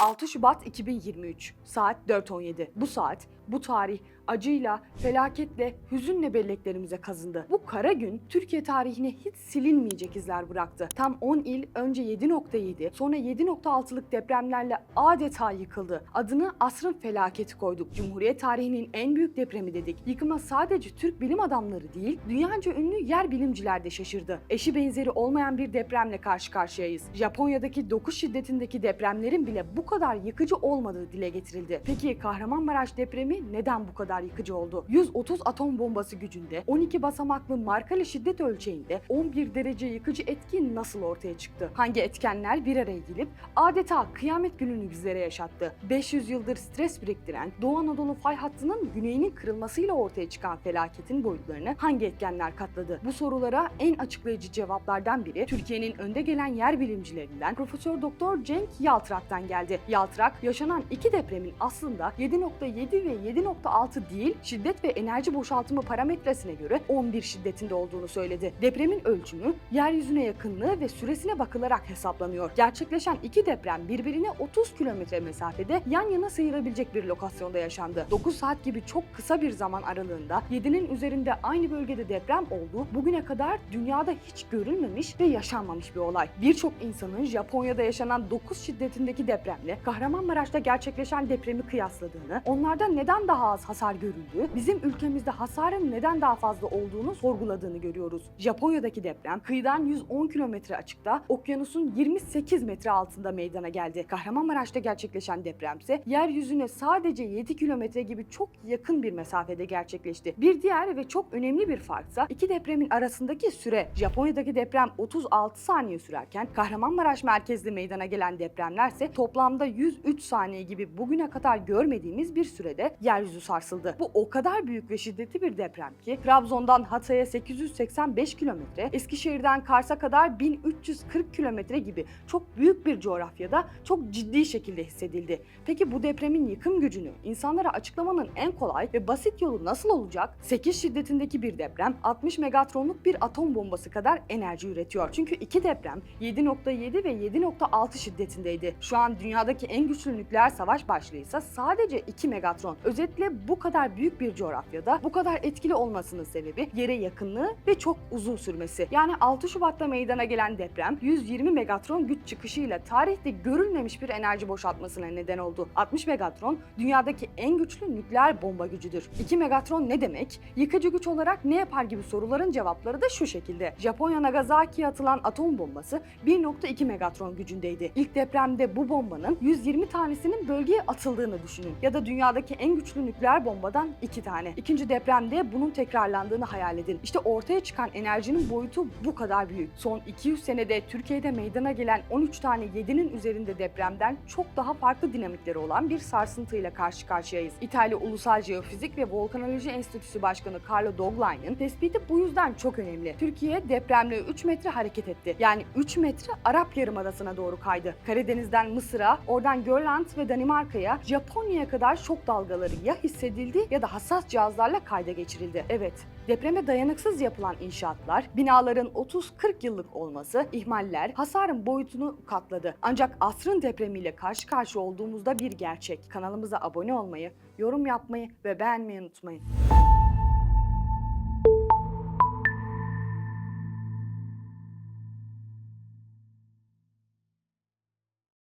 6 Şubat 2023 saat 4.17. Bu saat, bu tarih acıyla, felaketle, hüzünle belleklerimize kazındı. Bu kara gün Türkiye tarihine hiç silinmeyecek izler bıraktı. Tam 10 il önce 7.7 sonra 7.6'lık depremlerle adeta yıkıldı. Adını asrın felaketi koyduk. Cumhuriyet tarihinin en büyük depremi dedik. Yıkıma sadece Türk bilim adamları değil, dünyaca ünlü yer bilimciler de şaşırdı. Eşi benzeri olmayan bir depremle karşı karşıyayız. Japonya'daki 9 şiddetindeki depremlerin bile bu kadar yıkıcı olmadığı dile getirildi. Peki Kahramanmaraş depremi neden bu kadar yıkıcı oldu? 130 atom bombası gücünde, 12 basamaklı markalı şiddet ölçeğinde 11 derece yıkıcı etki nasıl ortaya çıktı? Hangi etkenler bir araya gelip adeta kıyamet gününü bizlere yaşattı? 500 yıldır stres biriktiren Doğu Anadolu fay hattının güneyinin kırılmasıyla ortaya çıkan felaketin boyutlarını hangi etkenler katladı? Bu sorulara en açıklayıcı cevaplardan biri Türkiye'nin önde gelen yer bilimcilerinden Profesör Doktor Cenk Yaltrak'tan geldi. Yaltrak yaşanan iki depremin aslında 7.7 ve 7.6 değil şiddet ve enerji boşaltımı parametresine göre 11 şiddetinde olduğunu söyledi. Depremin ölçümü yeryüzüne yakınlığı ve süresine bakılarak hesaplanıyor. Gerçekleşen iki deprem birbirine 30 kilometre mesafede yan yana sıyırabilecek bir lokasyonda yaşandı. 9 saat gibi çok kısa bir zaman aralığında 7'nin üzerinde aynı bölgede deprem olduğu bugüne kadar dünyada hiç görülmemiş ve yaşanmamış bir olay. Birçok insanın Japonya'da yaşanan 9 şiddetindeki depremle Kahramanmaraş'ta gerçekleşen depremi kıyasladığını, onlarda neden daha az hasar görüldüğü, bizim ülkemizde hasarın neden daha fazla olduğunu sorguladığını görüyoruz. Japonya'daki deprem kıyıdan 110 kilometre açıkta, okyanusun 28 metre altında meydana geldi. Kahramanmaraş'ta gerçekleşen depremse yeryüzüne sadece 7 kilometre gibi çok yakın bir mesafede gerçekleşti. Bir diğer ve çok önemli bir farksa iki depremin arasındaki süre. Japonya'daki deprem 36 saniye sürerken Kahramanmaraş merkezli meydana gelen depremlerse toplamda 103 saniye gibi bugüne kadar görmediğimiz bir sürede yeryüzü sarsıldı. Bu o kadar büyük ve şiddetli bir deprem ki Trabzon'dan Hatay'a 885 kilometre, Eskişehir'den Kars'a kadar 1340 kilometre gibi çok büyük bir coğrafyada çok ciddi şekilde hissedildi. Peki bu depremin yıkım gücünü insanlara açıklamanın en kolay ve basit yolu nasıl olacak? 8 şiddetindeki bir deprem 60 megatronluk bir atom bombası kadar enerji üretiyor. Çünkü iki deprem 7.7 ve 7.6 şiddetindeydi. Şu an dünyadaki en güçlü nükleer savaş başlığıysa sadece 2 megatron. Özetle bu kadar büyük bir coğrafyada bu kadar etkili olmasının sebebi yere yakınlığı ve çok uzun sürmesi. Yani 6 Şubat'ta meydana gelen deprem 120 megatron güç çıkışıyla tarihte görülmemiş bir enerji boşaltmasına neden oldu. 60 megatron dünyadaki en güçlü nükleer bomba gücüdür. 2 megatron ne demek? Yıkıcı güç olarak ne yapar gibi soruların cevapları da şu şekilde. Japonya Nagasaki'ye atılan atom bombası 1.2 megatron gücündeydi. İlk depremde bu bombanın 120 tanesinin bölgeye atıldığını düşünün. Ya da dünyadaki en güçlü nükleer bombadan 2 tane. İkinci depremde bunun tekrarlandığını hayal edin. İşte ortaya çıkan enerjinin boyutu bu kadar büyük. Son 200 senede Türkiye'de meydana gelen 13 tane 7'nin üzerinde depremden çok daha farklı dinamikleri olan bir sarsıntıyla karşı karşıyayız. İtalya Ulusal Jeofizik ve Volkanoloji Enstitüsü Başkanı Carlo Dogline'ın tespiti bu yüzden çok önemli. Türkiye depremle 3 metre hareket etti. Yani 3 metre Arap Yarımadası'na doğru kaydı. Karadeniz'den Mısır'a, oradan Grönland ve Danimarka'ya, Japonya'ya kadar şok dalgaları ya hissedildi ya da hassas cihazlarla kayda geçirildi. Evet, depreme dayanıksız yapılan inşaatlar, binaların 30-40 yıllık olması, ihmaller hasarın boyutunu katladı. Ancak asrın depremiyle karşı karşıya olduğumuzda bir gerçek. Kanalımıza abone olmayı, yorum yapmayı ve beğenmeyi unutmayın.